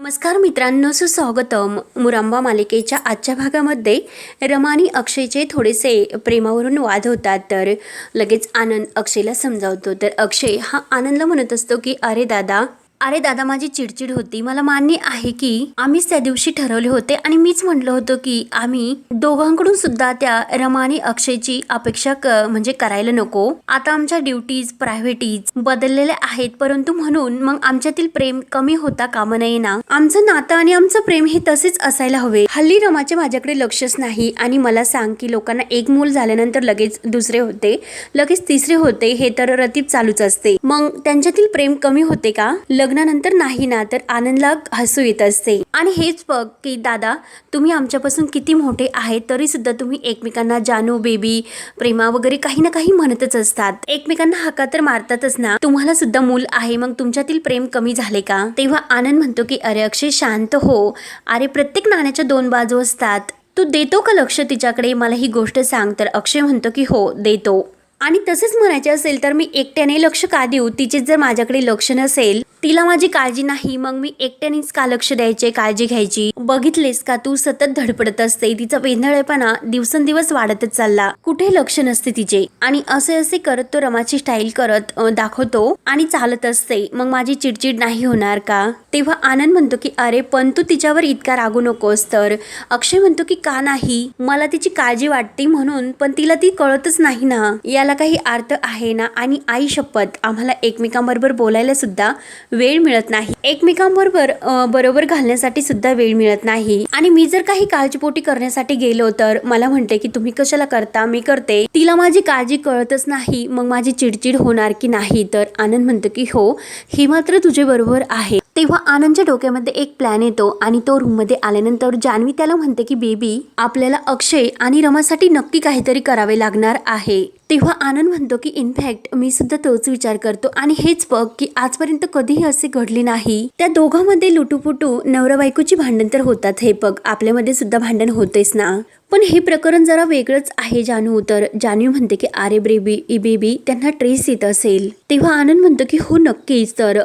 नमस्कार मित्रांनो सुस्वागतम. मुरांबा मालिकेच्या आजच्या भागामध्ये रमा आणि अक्षयचे थोडेसे प्रेमावरून वाद होतात तर लगेच आनंद अक्षयला समजावतो. तर अक्षय हा आनंदला म्हणत असतो की अरे दादा अरे दादा माझी चिडचिड होती. मला मान्य आहे की आम्हीच त्या दिवशी ठरवले होते आणि मीच म्हटलं होतं की आम्ही दोघांकडून सुद्धा त्या रमा आणि अक्षयची अपेक्षा म्हणजे करायला नको. आता आमच्या ड्युटीज प्रायव्हेटीज बदललेल्या आहेत. परंतु म्हणून मग आमच्यातील प्रेम कमी होता कामा नये ना आमचं नातं आणि आमचं प्रेम हे तसेच असायला हवे. हल्ली रमाचे माझ्याकडे लक्षच नाही आणि मला सांग की लोकांना एक मूल झाल्यानंतर लगेच दुसरे होते. लगेच तिसरे होते हे तर रतीब चालूच असते. मग त्यांच्यातील प्रेम कमी होते का? लग लग्नानंतर नाही ना तर आनंदला हसू येत असते. आणि हेच बघ की दादा तुम्ही आमच्यापासून किती मोठे आहेत तरी सुद्धा तुम्ही एकमेकांना जानू बेबी प्रेमा वगैरे काही ना काही म्हणतच असतात. एकमेकांना हाका तर मारतातच ना. तुम्हाला सुद्धा मूल आहे मग तुमच्यातील प्रेम कमी झाले का? तेव्हा आनंद म्हणतो की अरे अक्षय शांत हो. अरे प्रत्येक नाण्याच्या दोन बाजू असतात. तू देतो का लक्ष तिच्याकडे? मला ही गोष्ट सांग. तर अक्षय म्हणतो की हो देतो. आणि तसंच म्हणायचे असेल तर मी एकट्याने लक्ष का देऊ? तिचे जर माझ्याकडे लक्ष नसेल तिला माझी काळजी नाही. मग मी एकट्यानेच का लक्ष द्यायचे काळजी घ्यायची. बघितलेस का तू सतत धडपडत असते. तिचा वेंधळेपणा दिवसेंदिवस वाढतच चालला. कुठे लक्ष नसते तिचे. आणि असे असे करत तो रमाची स्टाईल करत दाखवतो आणि चालत असते. मग माझी चिडचिड नाही होणार का? तेव्हा आनंद म्हणतो की अरे पण तू तिच्यावर इतका रागू नकोस तर. अक्षय म्हणतो की का नाही? मला तिची काळजी वाटते म्हणून पण तिला ती कळतच नाही ना. याला काही अर्थ आहे ना? आणि आई शपथ. आम्हाला एकमेकांबरोबर बोलायला सुद्धा वेळ मिळत नाही. एकमेकांबरोबर बरोबर घालण्यासाठी सुद्धा वेळ मिळत नाही. आणि मी जर काही काळजीपोटी करण्यासाठी गेलो तर मला म्हणते की तुम्ही कशाला करता? मी करते. तिला माझी काळजी कळतच नाही. मग माझी चिडचिड होणार की नाही? तर आनंद म्हणतो की हो हे मात्र तुझे बरोबर आहे. तेव्हा आनंदच्या डोक्यामध्ये एक प्लॅन येतो आणि तो रूममध्ये आल्यानंतर जान्हवी त्याला म्हणते की बेबी आपल्याला अक्षय आणि रमासाठी नक्की काहीतरी करावे लागणार आहे. तेव्हा आनंद म्हणतो की इनफॅक्ट मी सुद्धा तोच विचार करतो आणि हेच बघ की आजपर्यंत कधीही असे घडले नाही. त्या दोघांमध्ये लुटूपुटू नवरा बायकोची भांडण तर होतात हे बघ. आपल्यामध्ये सुद्धा भांडण होतेच ना. पण हे प्रकरण जरा वेगळंच आहे जानू. तर जानू म्हणते की आरे बेबी ई बेबी त्यांना ट्रेस येत असेल. तेव्हा आनंद म्हणतो की हो नक्कीच. तर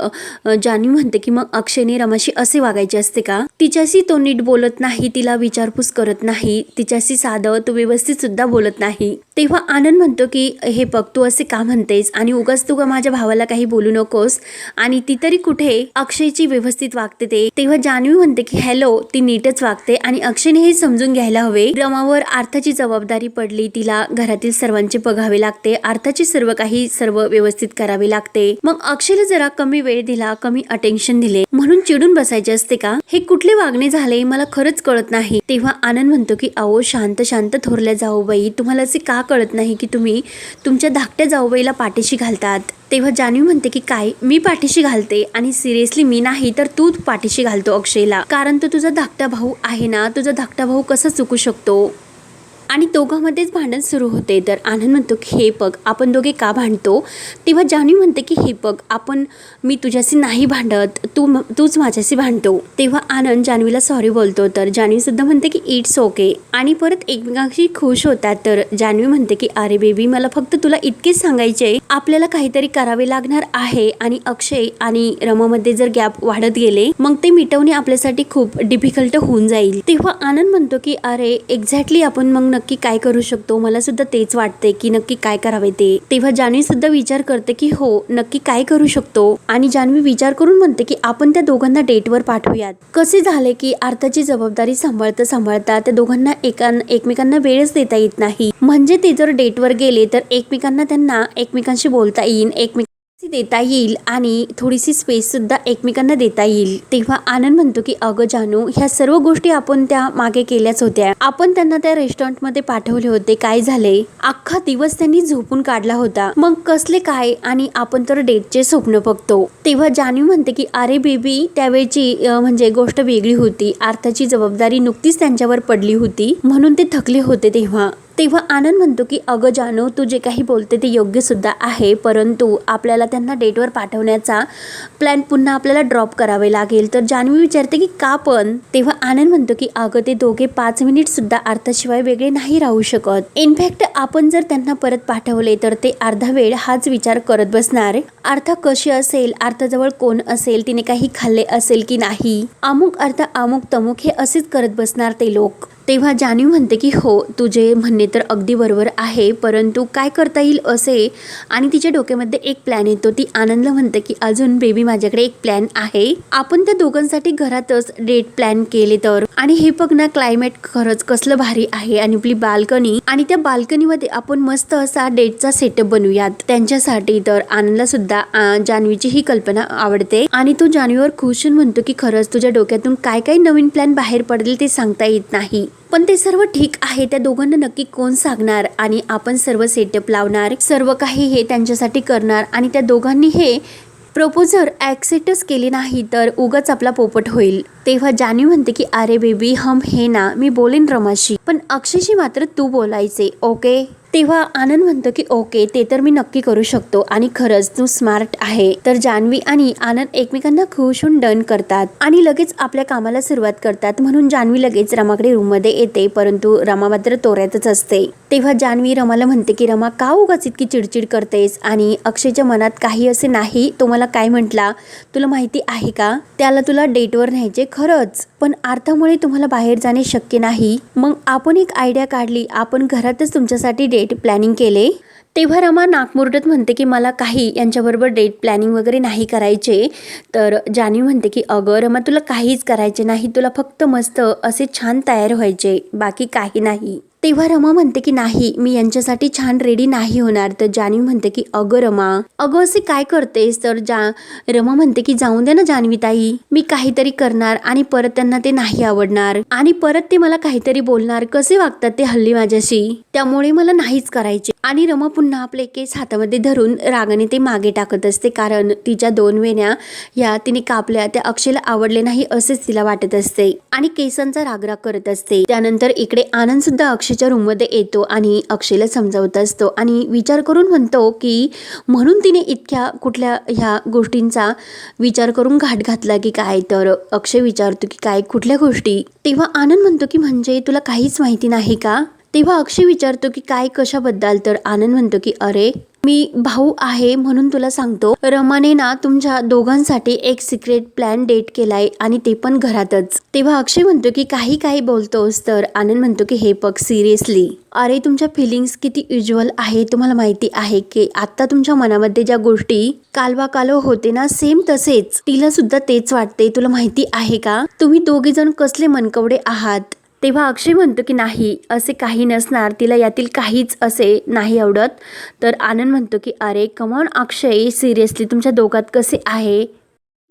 जानू म्हणते की मग अक्षयने रमाशी असे वागायचे असते का? तिच्याशी तो नीट बोलत नाही तिला विचारपूस करत नाही तिच्याशी साधं तो व्यवस्थित सुद्धा बोलत नाही. तेव्हा आनंद म्हणतो की हे बघ तू असे का म्हणतेस? आणि उगाच तू का माझ्या भावाला काही बोलू नकोस? आणि ती तरी कुठे अक्षयची व्यवस्थित वागते ते? तेव्हा जानवी म्हणते की हॅलो ती नीटच वागते आणि अक्षयने हे समजून घ्यायला हवे. कामावर अर्थाची जबाबदारी पडली तिला घरातील सर्वांचे बघावे लागते. आर्थाची सर्व काही सर्व व्यवस्थित करावे लागते. मग अक्षयला जरा कमी वेळ दिला कमी अटेन्शन दिले. म्हणून चिडून बसायचे असते का? हे कुठले वागणे झाले मला खरंच कळत नाही. तेव्हा आनंद म्हणतो की अहो शांत शांत थोरल्या जाऊबाई तुम्हाला असे का कळत नाही की तुम्ही तुमच्या धाकट्या जाऊबाईला पाठीशी घालतात? तेव्हा जान्हवी म्हणते की काय मी पाठीशी घालते आणि सिरियसली मी नाही तर तू पाठीशी घालतो अक्षयला. कारण तो तुझा धाकटा भाऊ आहे ना तुझा धाकटा भाऊ कसा चुकू शकतो? आणि दोघांमध्येच भांडण सुरू होते. तर आनंद म्हणतो की हे बघ आपण दोघे का भांडतो? तेव्हा जान्हवी म्हणते की हे बघ आपण मी तुझ्याशी नाही भांडत. तू तूच माझ्याशी भांडतो. तेव्हा आनंद जान्हवीला सॉरी बोलतो. तर जानवीसुद्धा म्हणते की इट्स ओके आणि परत एकमेकांशी खुश होतात. तर जान्हवी म्हणते की अरे बेबी मला फक्त तुला इतकेच सांगायचे आपल्याला काहीतरी करावे लागणार आहे. आणि अक्षय आणि रमामध्ये जर गॅप वाढत गेले मग ते मिटवणे आपल्यासाठी खूप डिफिकल्ट होऊन जाईल. तेव्हा आनंद म्हणतो की अरे एक्झॅक्टली आपण मग नक्की काय करू शकतो? मला सुद्धा तेच वाटते की नक्की काय करावे ते. तेव्हा जान्हवी सुद्धा विचार करते की हो नक्की काय करू शकतो? आणि जान्हवी विचार करून म्हणते की आपण त्या दोघांना डेटवर पाठवूयात. कसे झाले की अर्थाची जबाबदारी सांभाळता सांभाळता त्या दोघांना एका एकमेकांना वेळच देता येत नाही. म्हणजे ते जर डेटवर गेले तर एकमेकांना त्यांना एकमेकांशी बोलता येईल एकमेक देता येईल आणि थोडीशी स्पेससुद्धा एकमेकांना देता येईल. तेव्हा आनंद म्हणतो की अगं जानू ह्या सर्व गोष्टी आपण त्या मागे केल्याच होत्या. आपण त्यांना त्या रेस्टॉरंटमध्ये पाठवले होते. काय झाले? अख्खा दिवस त्यांनी झोपून काढला होता. मग कसले काय? आणि आपण तर डेटचे स्वप्न बघतो. तेव्हा जानू म्हणते की अरे बेबी त्यावेळची म्हणजे गोष्ट वेगळी होती. अर्थाची जबाबदारी नुकतीच त्यांच्यावर पडली होती. म्हणून ते थकले होते तेव्हा. तेव्हा आनंद म्हणतो की अगं जानू तू जे काही बोलते ते योग्य सुद्धा आहे परंतु आपल्याला त्यांना डेटवर पाठवण्याचा प्लॅन पुन्हा आपल्याला ड्रॉप करावे लागेल. तर जान्हवी विचारते की का पण? तेव्हा आनंद म्हणतो की अगं ते दोघे पाच मिनिटसुद्धा अर्थाशिवाय वेगळे नाही राहू शकत. इनफॅक्ट आपण जर त्यांना परत पाठवले तर ते अर्धा वेळ हाच विचार करत बसणार. अर्थ कशी असेल अर्थाजवळ कोण असेल तिने काही खाल्ले असेल की नाही? अमुक अर्थ अमुक तमुक हे असेच करत बसणार ते लोक. तेव्हा जाणीव म्हणते की हो तुझे म्हणणे तर अगदी बरोबर आहे परंतु काय करता येईल असे? आणि तिच्या डोक्यामध्ये एक प्लॅन येतो. ती आनंदला म्हणते की अजून बेबी माझ्याकडे एक प्लॅन आहे. आपण त्या दोघांसाठी घरातच डेट प्लॅन केले तर? आणि हे बघ ना क्लायमेट खरंच कसलं भारी आहे. आणि आपली बाल्कनी आणि त्या बाल्कनीमध्ये आपण मस्त असा डेटचा सेटअप बनवूयात. त्यांच्यासाठी तर आनंदला सुद्धा जान्हवीची ही कल्पना आवडते. आणि तो जान्हवीवर खुश म्हणतो की खरंच तुझ्या डोक्यातून काय काय नवीन प्लॅन बाहेर पडेल ते सांगता येत नाही. पण ते सर्व ठीक आहे. त्या दोघांना नक्की कोण सांगणार आणि आपण सर्व सेटअप लावणार सर्व काही हे त्यांच्यासाठी करणार आणि त्या दोघांनी हे प्रपोजर ॲक्सेप्टच केली नाही तर उगाच आपला पोपट होईल. तेव्हा जानी म्हणते की अरे बेबी हम हे ना. मी बोलेन रमाशी. पण अक्षयशी मात्र तू बोलायचे ओके तेव्हा आनंद म्हणतो की ओके ते तर मी नक्की करू शकतो. आणि खरंच तू स्मार्ट आहे. तर जान्हवी आणि आनंद एकमेकांना खुश होऊन डन करतात आणि लगेच आपल्या कामाला सुरुवात करतात. म्हणून जान्हवी लगेच रमाकडे रूममध्ये येते. परंतु रमा मात्र तोऱ्यातच असते. तेव्हा जान्हवी रमाला म्हणते की रमा का उगाच इतकी चिडचिड करतेस? आणि अक्षयच्या मनात काही असे नाही? तो मला काय म्हटला? तुला माहिती आहे का? त्याला तुला डेटवर न्यायचे खरंच. पण अर्थामुळे तुम्हाला बाहेर जाणे शक्य नाही. मग आपण एक आयडिया काढली. आपण घरातच तुमच्यासाठी डेट प्लॅनिंग केले? तेव्हा रमा नाकमुरडत म्हणते की मला काही यांच्याबरोबर डेट प्लॅनिंग वगैरे नाही करायचे. तर जान्हवी म्हणते की अगं रमा तुला काहीच करायचे नाही. तुला फक्त मस्त असे छान तयार व्हायचे. बाकी काही नाही. तेव्हा रमा म्हणते की नाही मी यांच्यासाठी छान रेडी नाही होणार. तर जान्हवी म्हणते की अगं रमा अगं असे काय करतेस? तर जा रमा म्हणते की जाऊन दे ना जान्हवी ताई मी काहीतरी करणार आणि परत त्यांना ते नाही आवडणार आणि परत ते मला काहीतरी बोलणार. कसे वागतात ते हल्ली माझ्याशी? त्यामुळे मला नाहीच करायचे. आणि रमा पुन्हा आपले केस हातामध्ये धरून रागाने ते मागे टाकत असते कारण तिच्या दोन वेण्या या तिने कापल्या त्या अक्षयला आवडले नाही असेच तिला वाटत असते आणि केसांचा रागराग करत असते. त्यानंतर इकडे आनंद सुद्धा अक्षयच्या रूममध्ये येतो आणि अक्षयला समजावत असतो आणि विचार करून म्हणतो की म्हणून तिने इतक्या कुठल्या ह्या गोष्टींचा विचार करून घाट घातला की काय? तर अक्षय विचारतो की काय कुठल्या गोष्टी? तेव्हा आनंद म्हणतो की म्हणजे तुला काहीच माहिती नाही का? तेव्हा अक्षय विचारतो की काय कशाबद्दल? तर आनंद म्हणतो की अरे मी भाऊ आहे म्हणून तुला सांगतो. रमाने ना तुमच्या दोघांसाठी एक सिक्रेट प्लॅन डेट केलाय आणि ते पण घरातच. तेव्हा अक्षय म्हणतो की काही काही बोलतोस. तर आनंद म्हणतो की हे बघ सिरियसली अरे तुमच्या फिलिंग्स किती युज्युअल आहे तुम्हाला माहिती आहे की आता तुमच्या मनामध्ये ज्या गोष्टी कालवा कालव होते ना सेम तसेच. तिला सुद्धा तेच वाटते तुला माहिती आहे का? तुम्ही दोघे जण कसले मनकवडे आहात. तेव्हा अक्षय म्हणतो की नाही असे काही नसणार तिला यातील काहीच असे नाही आवडत. तर आनंद म्हणतो की अरे कमॉन अक्षय सिरियसली तुमच्या दोघात कसे आहे?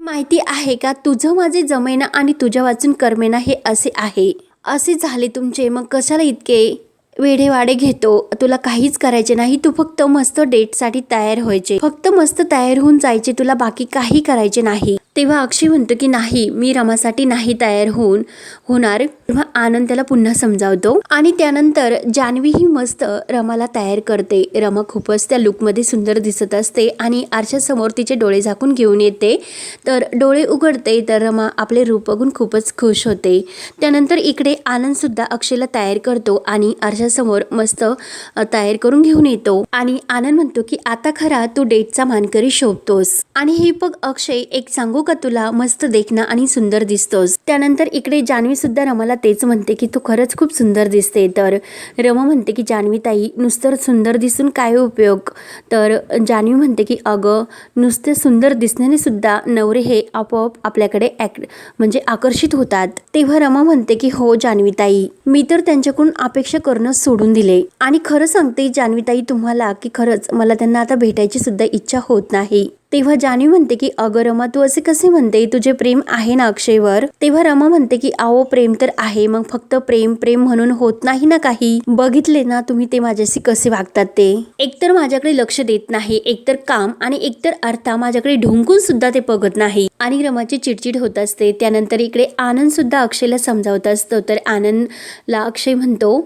माहिती आहे का तुझं माझे जमेना आणि तुझ्या वाचून करमेना हे असे आहे. असे झाले तुमचे मग कशाला इतके? वेढेवाडे घेतो. तुला काहीच करायचे नाही. तू फक्त मस्त डेटसाठी तयार व्हायचे. फक्त मस्त तयार होऊन जायचे. तुला बाकी काही करायचे नाही. तेव्हा अक्षय म्हणतो की नाही मी रमासाठी नाही तयार होऊन होणार. तेव्हा आनंद त्याला पुन्हा समजावतो. आणि त्यानंतर जान्हवी ही मस्त रमाला तयार करते. रमा खूपच त्या लुकमध्ये सुंदर दिसत असते आणि आरशासमोर तिचे डोळे झाकून घेऊन येते. तर डोळे उघडते तर रमा आपले रूप बघून खूपच खुश होते. त्यानंतर इकडे आनंद सुद्धा अक्षयला तयार करतो आणि आरशा माझ्यासमोर मस्त तयार करून घेऊन येतो. आणि आनंद म्हणतो की आता खरा तू डेटचा मानकरी शोभतोस. आणि हे बघ अक्षय एक सांगू का तुला? मस्त देखना आणि सुंदर दिसतोस. त्यानंतर इकडे जान्हवी सुद्धा रमाला तेच म्हणते की तू खरंच खूप सुंदर दिसते. तर रमा म्हणते की जान्हवी ताई नुसतं सुंदर दिसून काय उपयोग? तर जान्हवी म्हणते की अगं नुसते सुंदर दिसण्याने सुद्धा नवरे हे आपोआप आपल्याकडे ॲक म्हणजे आकर्षित होतात. तेव्हा रमा म्हणते की हो जान्हवी ताई मी तर त्यांच्याकडून अपेक्षा करणं सोडून दिले. आणि खरं सांगते जान्हवीताई तुम्हाला की खरंच मला त्यांना आता भेटायची सुद्धा इच्छा होत नाही. तेव्हा जान्हवी म्हणते की अगं रमा तू असे कसे म्हणते? तुझे प्रेम आहे ना अक्षयवर? तेव्हा रमा म्हणते की आओ प्रेम तर आहे मग फक्त प्रेम प्रेम म्हणून होत नाही ना काही? बघितले ना तुम्ही ते माझ्याशी कसे वागतात ते? एकतर माझ्याकडे लक्ष देत नाही एकतर काम आणि एकतर अर्था माझ्याकडे ढुंकून सुद्धा ते बघत नाही. आणि रमाची चिडचिड होत असते. त्यानंतर इकडे आनंद सुद्धा अक्षयला समजावत असतो. तर आनंदला अक्षय म्हणतो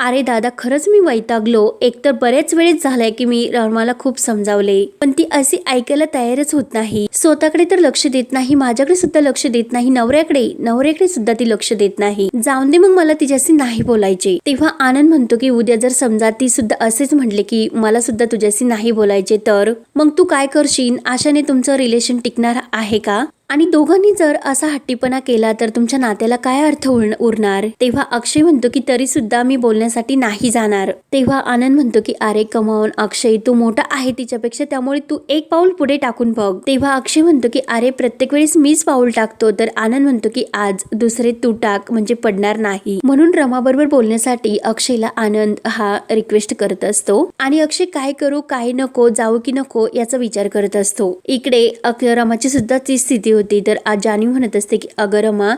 अरे दादा खरंच मी वैतागलो. एकतर बरेच वेळेस झालाय की मी रमाला खूप समजावले. पण ती अशी ऐकायला तयारच होत नाही. स्वतःकडे तर लक्ष देत नाही माझ्याकडे सुद्धा लक्ष देत नाही नवऱ्याकडे नवऱ्याकडे सुद्धा ती लक्ष देत नाही. जाऊन दे मग मला तिच्याशी नाही बोलायचे. तेव्हा आनंद म्हणतो की उद्या जर समजा ती सुद्धा असेच म्हटले की मला सुद्धा तुझ्याशी नाही बोलायचे तर? मग तू काय करशील? आशाने तुमचं रिलेशन टिकणार आहे का? आणि दोघांनी जर असा हट्टीपणा केला तर तुमच्या नात्याला काय अर्थ उरणार? तेव्हा अक्षय म्हणतो की तरी सुद्धा मी बोलण्यासाठी नाही जाणार. तेव्हा आनंद म्हणतो की अरे कमावून अक्षय तू मोठा आहे तिच्यापेक्षा त्यामुळे तू एक पाऊल पुढे टाकून बघ. तेव्हा अक्षय म्हणतो की अरे प्रत्येक वेळेस मीच पाऊल टाकतो. तर आनंद म्हणतो की आज दुसरे तू टाक म्हणजे पडणार नाही. म्हणून रमाबरोबर बोलण्यासाठी अक्षयला आनंद हा रिक्वेस्ट करत असतो. आणि अक्षय काय करू काय नको जाऊ की नको याचा विचार करत असतो. इकडे अक- रमाची सुद्धा ती स्थिती होती. तर आज जाणीव म्हणत असते की अगं रमा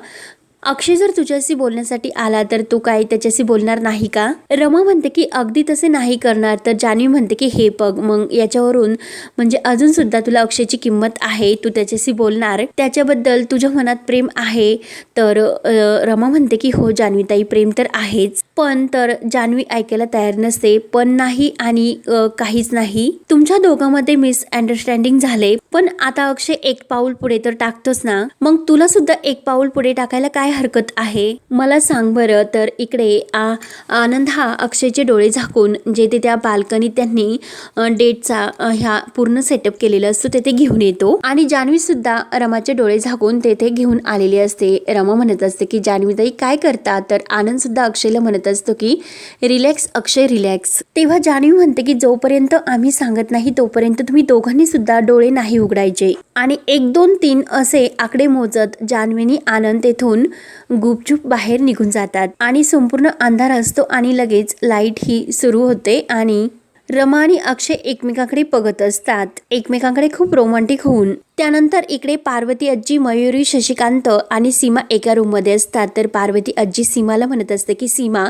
अक्षय जर तुझ्याशी बोलण्यासाठी आला तर तू काय त्याच्याशी बोलणार नाही का? रमा म्हणते की अगदी तसे नाही करणार. तर जान्हवी म्हणते की हे बघ मग याच्यावरून म्हणजे अजून सुद्धा तुला अक्षयची किंमत आहे तू त्याच्याशी बोलणार. त्याच्याबद्दल तुझ्या मनात प्रेम आहे. तर रमा म्हणते की हो जान्हवीताई प्रेम तर आहेच. पण तर जान्हवी ऐकायला तयार नसते पण नाही आणि काहीच नाही. तुमच्या दोघांमध्ये मिस अंडरस्टँडिंग झाले पण आता अक्षय एक पाऊल पुढे तर टाकतोच ना? मग तुला सुद्धा एक पाऊल पुढे टाकायला काय हरकत आहे? मला सांग बरं तर इकडे आ आनंद हा अक्षयचे डोळे झाकून जे ते त्या बाल्कनीत त्यांनी डेटचा ह्या पूर्ण सेटअप केलेला असतो तेथे घेऊन येतो. आणि जान्हवी सुद्धा रमाचे डोळे झाकून तेथे घेऊन आलेली असते. रमा म्हणत असते की जान्हवीताई काय करता? तर आनंद सुद्धा अक्षयला म्हणत असतो की रिलॅक्स अक्षय रिलॅक्स. तेव्हा जाणीव म्हणते की जोपर्यंत आम्ही सांगत नाही तोपर्यंत तुम्ही दोघांनी सुद्धा डोळे नाही उघडायचे. आणि एक दोन तीन असे आकडे मोजत जान्हवीनी आनंद तेथून गुपचूप बाहेर निघून जातात. आणि संपूर्ण अंधार असतो आणि लगेच लाइट ही सुरू होते आणि रमा आणि अक्षय एकमेकांकडे बघत असतात. एकमेकांकडे खूप रोमांटिक होऊन त्यानंतर इकडे पार्वती आजी मयुरी शशिकांत आणि सीमा एका रूममध्ये असतात. तर पार्वती आजी सीमाला म्हणत असते की सीमा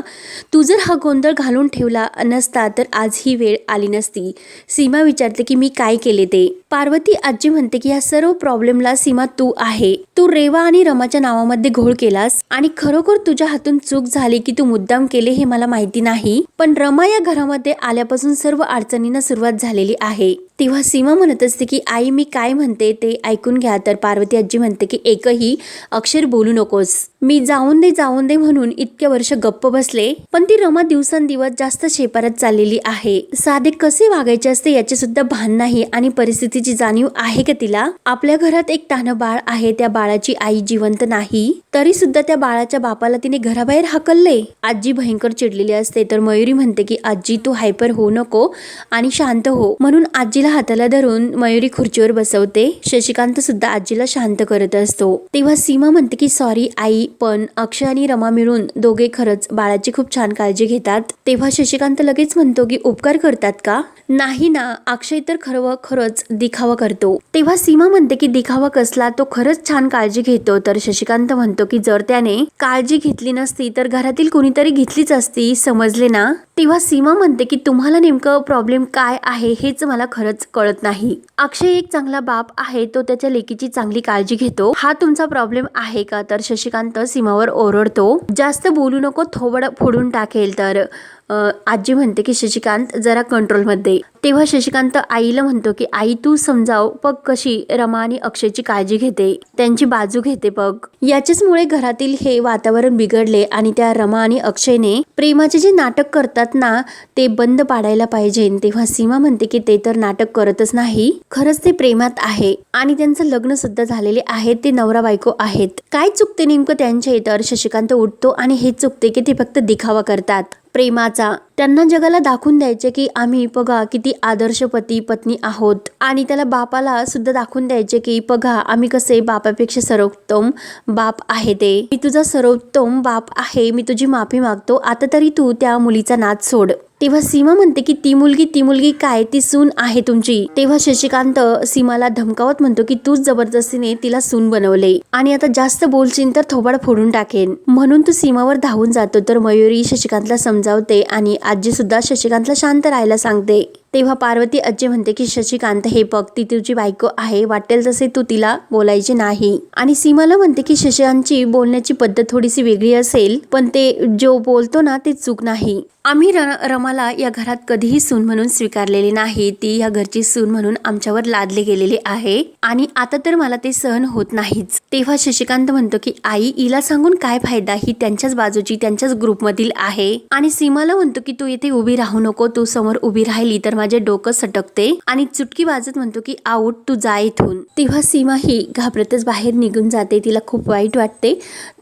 तू जर हा गोंधळ घालून ठेवला नसता तर आज ही वेळ आली नसती सीमा विचारते की मी काय केले ते पार्वती आजी म्हणते की या सर्व प्रॉब्लेमला सीमा तू आहे. तू रेवा आणि रमाच्या नावामध्ये घोळ केलास आणि खरोखर तुझ्या हातून चूक झाली की तू मुद्दाम केले हे मला माहिती नाही. पण रमा या घरामध्ये आल्यापासून सर्व अडचणींना सुरुवात झालेली आहे तेव्हा सीमा म्हणत असते की आई मी काय म्हणते? ते ऐकून घ्या. तर पार्वती आजी म्हणते की एकही अक्षर बोलू नकोस. मी जाऊन दे जाऊन दे म्हणून इतके वर्ष गप्प बसले पण ती रमा दिवसांदिवस जास्त शेपारत चाललेली आहे. साधे कसे वागायचे असते याचे सुद्धा भान नाही आणि परिस्थितीची जाणीव आहे का तिला? आपल्या घरात एक तान बाळ आहे त्या बाळाची आई जिवंत नाही. तरी सुद्धा त्या बाळाच्या बापाला तिने घराबाहेर हकलले. आजी भयंकर चिडलेली असते तर मयुरी म्हणते की आजी तू हायपर होऊ नको आणि शांत हो. म्हणून आजीला हाताला धरून मयुरी खुर्चीवर बसवते. शशिकांत सुद्धा आजीला शांत करत असतो. तेव्हा सीमा म्हणते की सॉरी आई पण अक्षय आणि रमा मिळून दोघे खरंच बाळाची खूप छान काळजी घेतात. तेव्हा शशिकांत लगेच म्हणतो की उपकार करतात का? नाही ना अक्षय तर खरं खरंच दिखावा करतो. तेव्हा सीमा म्हणते की दिखावा कसला? तो खरंच छान काळजी घेतो. तर शशिकांत म्हणतो की जर त्याने काळजी घेतली नसती तर घरातील कोणीतरी घेतलीच असती समजले ना? तेव्हा सीमा म्हणते की तुम्हाला नेमकं प्रॉब्लेम काय आहे हेच मला खरंच कळत नाही. अक्षय एक चांगला बाप आहे तो त्याच्या लेकीची चांगली काळजी घेतो. हा तुमचा प्रॉब्लेम आहे का? तर शशिकांत सीमावर ओरडतो. जास्त बोलू नको थोबड फोडून टाकेल तर. आजी म्हणते की शशिकांत जरा कंट्रोलमध्ये तेव्हा शशिकांत आईला म्हणतो की आई तू समजाव पग कशी रमा आणि अक्षयची काळजी घेते त्यांची बाजू घेते पग याच्याचमुळे घरातील हे वातावरण बिघडले आणि त्या रमा आणि अक्षयने प्रेमाचे जे नाटक करतात ना ते बंद पाडायला पाहिजे. तेव्हा सीमा म्हणते की ते तर नाटक करतच नाही खरंच ते प्रेमात आहे. आणि त्यांचं लग्न सुद्धा झालेले आहे ते नवरा बायको आहेत. काय चुकते नेमकं त्यांच्या तर शशिकांत उठतो आणि हे चुकते की ते फक्त दिखावा करतात. प्रेमाचा त्यांना जगाला दाखवून द्यायचे की आम्ही बघा किती आदर्श पती पत्नी आहोत. आणि त्याला बापाला सुद्धा दाखवून द्यायचे की बघा आम्ही कसे बापापेक्षा सर्वोत्तम बाप आहे ते. मी तुझा सर्वोत्तम बाप आहे मी तुझी माफी मागतो. आता तरी तू त्या मुलीचा नाच सोड. तेव्हा सीमा म्हणते की ती मुलगी ती मुलगी काय? ती सून आहे तुमची. तेव्हा शशिकांत सीमाला धमकावत म्हणतो की तूच जबरदस्तीने तिला सून बनवले. आणि आता जास्त बोलशील तर थोबाड फोडून टाकेन. म्हणून तू सीमावर धावून जातो. तर मयुरी शशिकांतला समजावते आणि आजीसुद्धा शशिकांतला शांत राहायला सांगते. तेव्हा पार्वती अज्जे म्हणते की शशिकांत हे बघ ती तुझी बायको आहे. वाटेल तसे तू तिला बोलायचे नाही. आणि सीमाला म्हणते की शशिकांतची बोलण्याची पद्धत थोडीशी वेगळी असेल पण ते जो बोलतो ना ते चूक नाही. आम्ही र रमाला या घरात कधीही सून म्हणून स्वीकारलेली नाही. ती या घरची सून म्हणून आमच्यावर लादले गेलेली आहे. आणि आता तर मला ते सहन होत नाहीच. तेव्हा शशिकांत म्हणतो की आई हिला सांगून काय फायदा? ही त्यांच्याच बाजूची त्यांच्याच ग्रुपमधील आहे. आणि सीमाला म्हणतो की तू येथे उभी राहू नको. तू समोर उभी राहिली तर माझे डोकं सटकते आणि चुटकी वाजत म्हणतो की आऊट तू जा इथून. तेव्हा सीमा ही घाबरतच बाहेर निघून जाते. तिला खूप वाईट वाटते.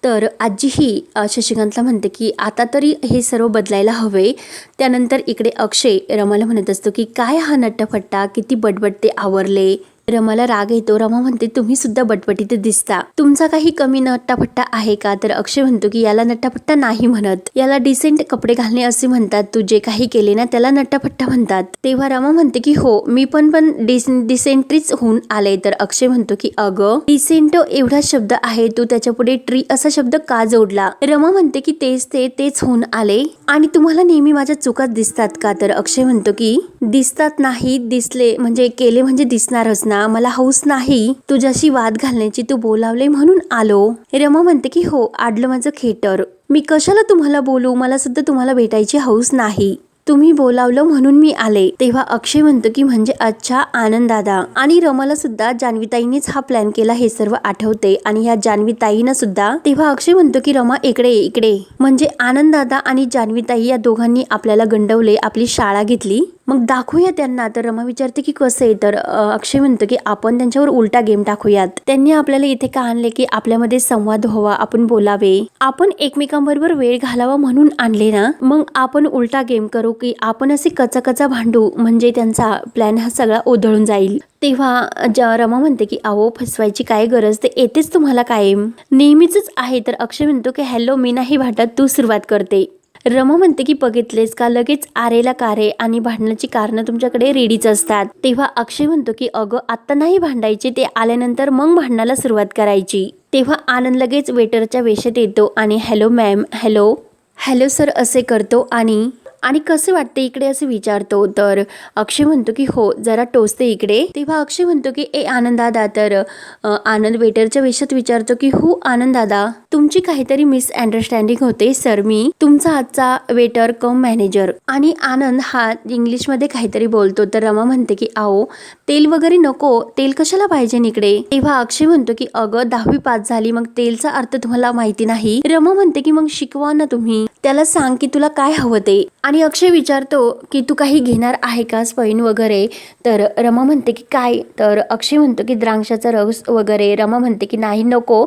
तर आजीही शशिकांतला म्हणते की आता तरी हे सर्व बदलायला हवे. त्यानंतर इकडे अक्षय रमाला म्हणत असतो की काय हा नट्टफट्टा? किती बटबट ते आवरले. रमाला राग येतो. रमा म्हणते तुम्ही सुद्धा बटबटीत दिसता. तुमचा काही कमी नट्टापट्टा आहे का? तर अक्षय म्हणतो की याला नट्टापट्टा नाही म्हणत. याला डिसेंट कपडे घालणे असे म्हणतात. तू जे काही केले ना त्याला नट्टापट्टा म्हणतात. तेव्हा रमा म्हणते की हो मी पण पण डिसेंट्रीच होऊन आले. तर अक्षय म्हणतो की अगं डिसेंट एवढा शब्द आहे. तू त्याच्या पुढे ट्री असा शब्द का जोडला? रमा म्हणते की तेच ते तेच होऊन आले. आणि तुम्हाला नेहमी माझ्या चुकात दिसतात का? तर अक्षय म्हणतो की दिसतात नाही. दिसले म्हणजे केले म्हणजे दिसणारच ना. मला हौस नाही. तुझ्याशी वाद घालण्याची तू बोलावले म्हणून आलो. रमा म्हणते की हो आडलं माझं खेटर. मी कशाला तुम्हाला बोलू? मला सुद्धा तुम्हाला भेटायची हौस नाही. तुम्ही बोलावलं म्हणून मी आले. तेव्हा अक्षय म्हणतो की म्हणजे अच्छा आनंद दादा. आणि रमाला सुद्धा जान्हवीताईनेच हा प्लॅन केला हे सर्व आठवते. आणि ह्या जान्हवीताईनं सुद्धा तेव्हा अक्षय म्हणतो की रमा इकडे इकडे म्हणजे आनंद दादा आणि जान्हवीताई या दोघांनी आपल्याला गंडवले आपली शाळा घेतली. मग दाखवूया त्यांना. तर रमा विचारते की कसं आहे? तर अक्षय म्हणतो की आपण त्यांच्यावर उलटा गेम टाकूयात. त्यांनी आपल्याला इथे का आणले की आपल्यामध्ये संवाद व्हावा आपण बोलावे. आपण एकमेकांबरोबर वेळ घालावा म्हणून आणले ना मग आपण उलटा गेम करू की आपण असे कचाकचा भांडू म्हणजे त्यांचा प्लॅन हा सगळा ओधळून जाईल. तेव्हा ज- रमा म्हणते की अहो फसवायची काय गरज? ते येतेच तुम्हाला कायम. नेहमीच आहे तर अक्षय म्हणतो की हॅलो मी नाही भांडत तू सुरुवात करते. रमा म्हणते की बघितलेस का? लगेच आरेला कारे आणि भांडण्याची कारणं तुमच्याकडे रेडीच असतात. तेव्हा अक्षय म्हणतो की अगं आत्ता नाही भांडायचे ते आल्यानंतर मग भांडणाला सुरुवात करायची. तेव्हा आनंद लगेच वेटरच्या वेशात येतो आणि hello ma'am hello hello sir असे करतो आणि आणि कसं वाटते इकडे असं विचारतो तर अक्षय म्हणतो की हो जरा टोचते इकडे. तेव्हा अक्षय म्हणतो की ए आनंददादा तर आनंद वेटरच्या वेशात विचारतो की हो आनंद दादा तुमची काहीतरी मिसअंडरस्टँडिंग होते सर मी. तुमचा आजचा वेटर कम मॅनेजर आणि आनंद हा इंग्लिशमध्ये काहीतरी बोलतो तर रमा म्हणते की आओ तेल वगैरे नको तेल कशाला पाहिजे इकडे? तेव्हा अक्षय म्हणतो की अगं दहावी पास झाली मग तेलचा अर्थ तुम्हाला माहिती नाही. रमा म्हणते की मग शिकवा ना तुम्ही. त्याला सांग की तुला काय हवं ते. आणि अक्षय विचारतो की तू काही घेणार आहे का स्पॉईन वगैरे? तर रमा म्हणते की काय? तर अक्षय म्हणतो की द्राक्षाचा रस वगैरे. रमा म्हणते की नाही नको.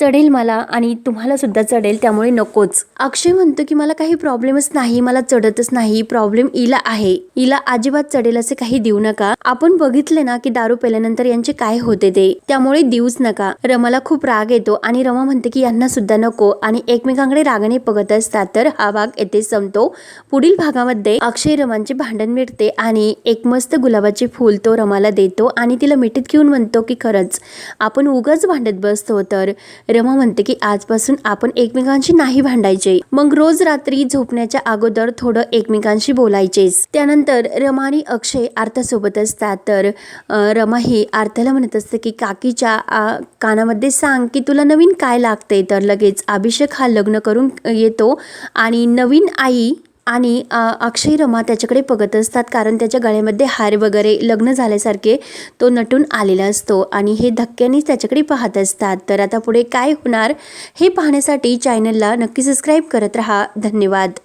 चढेल मला आणि तुम्हाला सुद्धा चढेल त्यामुळे नकोच. अक्षय म्हणतो की मला काही प्रॉब्लेमच नाही मला चढतच नाही. प्रॉब्लेम इला आहे. इला अजिबात चढेल असे काही देऊ नका. आपण बघितले ना की दारू पेल्यानंतर यांचे काय होते ते त्यामुळे देऊच नका. रमाला खूप राग येतो आणि रमा म्हणते की यांना सुद्धा नको. आणि एकमेकांकडे रागाने बघत असतात तर हा भाग येथे संपतो. पुढील भागामध्ये अक्षय रमांचे भांडण मिळते आणि एक मस्त गुलाबाचे फूल तो रमाला देतो आणि तिला मिठीत घेऊन म्हणतो की खरंच आपण उगाच भांडत बसतो. तर रमा म्हणते की आजपासून आपण एकमेकांशी नाही भांडायचे. मग रोज रात्री झोपण्याच्या अगोदर थोडं एकमेकांशी बोलायचेच. त्यानंतर रमा आणि अक्षय आर्थासोबत असतात. तर रमा ही आर्थाला म्हणत असते की काकीच्या आ, कानामध्ये सांग की तुला नवीन काय लागते तर लगेच अभिषेक हा लग्न करून येतो आणि नवीन आई आणि अक्षय रमा त्याच्याकडे बघत असतात कारण त्याच्या गळ्यामध्ये हार वगैरे लग्न झाल्यासारखे तो नटून आलेला असतो आणि हे धक्क्यानेच त्याच्याकडे पाहत असतात. तर आता पुढे काय होणार हे पाहण्यासाठी चॅनलला नक्की सबस्क्राईब करत रहा. धन्यवाद.